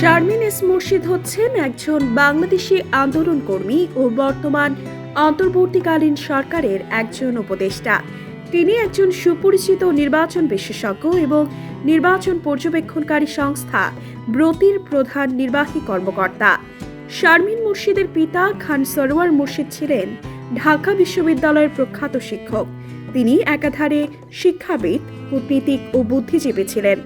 Sharmin S মুর্শিদ হচ্ছেন একজন বাংলাদেশি আন্দোলন কর্মী ও বর্তমান অন্তর্বর্তীকালীন সরকারের একজন উপদেষ্টা। তিনি একজন সুপরিচিত নির্বাচন বিশেষজ্ঞ এবং নির্বাচন পর্যবেক্ষণকারী সংস্থা, ব্রতির প্রধান নির্বাহী কর্মকর্তা। শারমিন মুর্শিদের পিতা খান সরোয়ার মুর্শিদ ছিলেন ঢাকা বিশ্ববিদ্যালয়ের প্রখ্যাত শিক্ষক। তিনি একাধারে শিক্ষাবিদ, কূটনীতিক ও বুদ্ধিজীবী ছিলেন।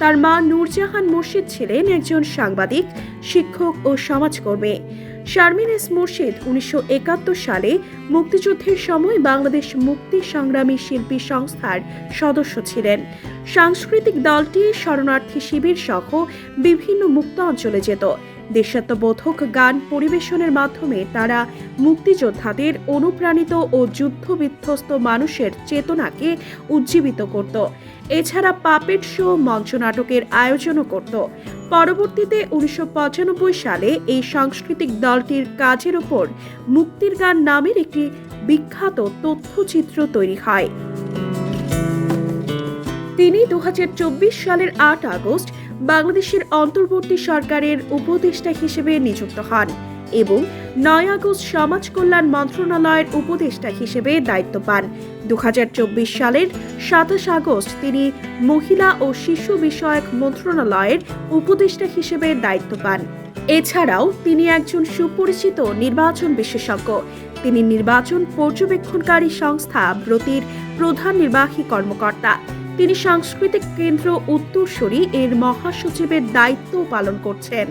তার মা নূরজাহান মুর্শিদ ছিলেন একজন সাংবাদিক, শিক্ষক ও সমাজকর্মী। শারমিন এস মুর্শিদ উনিশশো একাত্তর সালে মুক্তিযুদ্ধের সময় বাংলাদেশ মুক্তি সংগ্রামী শিল্পী সংস্থার সদস্য ছিলেন। সাংস্কৃতিক দলটি শরণার্থী শিবির সহ বিভিন্ন মুক্ত অঞ্চলে যেত। দেশাত্মবোধক গান পরিবেশনের মাধ্যমে তারা মুক্তিযোদ্ধাদের অনুপ্রাণিত ও যুদ্ধবিধ্বস্ত মানুষের চেতনাকে উজ্জীবিত করত। এছাড়া পাপেট শো মঞ্চনাটকের আয়োজনও করত। পরবর্তীতে উনিশশো পঁচানব্বই সালে এই সাংস্কৃতিক দলটির কাজের ওপর মুক্তির গান নামের একটি বিখ্যাত তথ্যচিত্র তৈরি হয়। তিনি দু হাজার চব্বিশ সালের আট আগস্ট বাংলাদেশের অন্তর্বর্তী সরকারের উপদেষ্টা হিসেবে নিযুক্ত হন এবং নয় আগস্ট সমাজ কল্যাণ মন্ত্রণালয়ের উপদেষ্টা হিসেবে দায়িত্ব পান। দু হাজার চব্বিশ সালের সাতাশ আগস্ট তিনি মহিলা ও শিশু বিষয়ক মন্ত্রণালয়ের উপদেষ্টা হিসেবে দায়িত্ব পান। এছাড়াও তিনি একজন সুপরিচিত নির্বাচন বিশেষজ্ঞ। তিনি নির্বাচন পর্যবেক্ষণকারী সংস্থা ব্রতির প্রধান নির্বাহী কর্মকর্তা। তিনি সাংস্কৃতিক কেন্দ্র উত্তরসূরি এর মহাসচিবের দায়িত্ব পালন করছেন।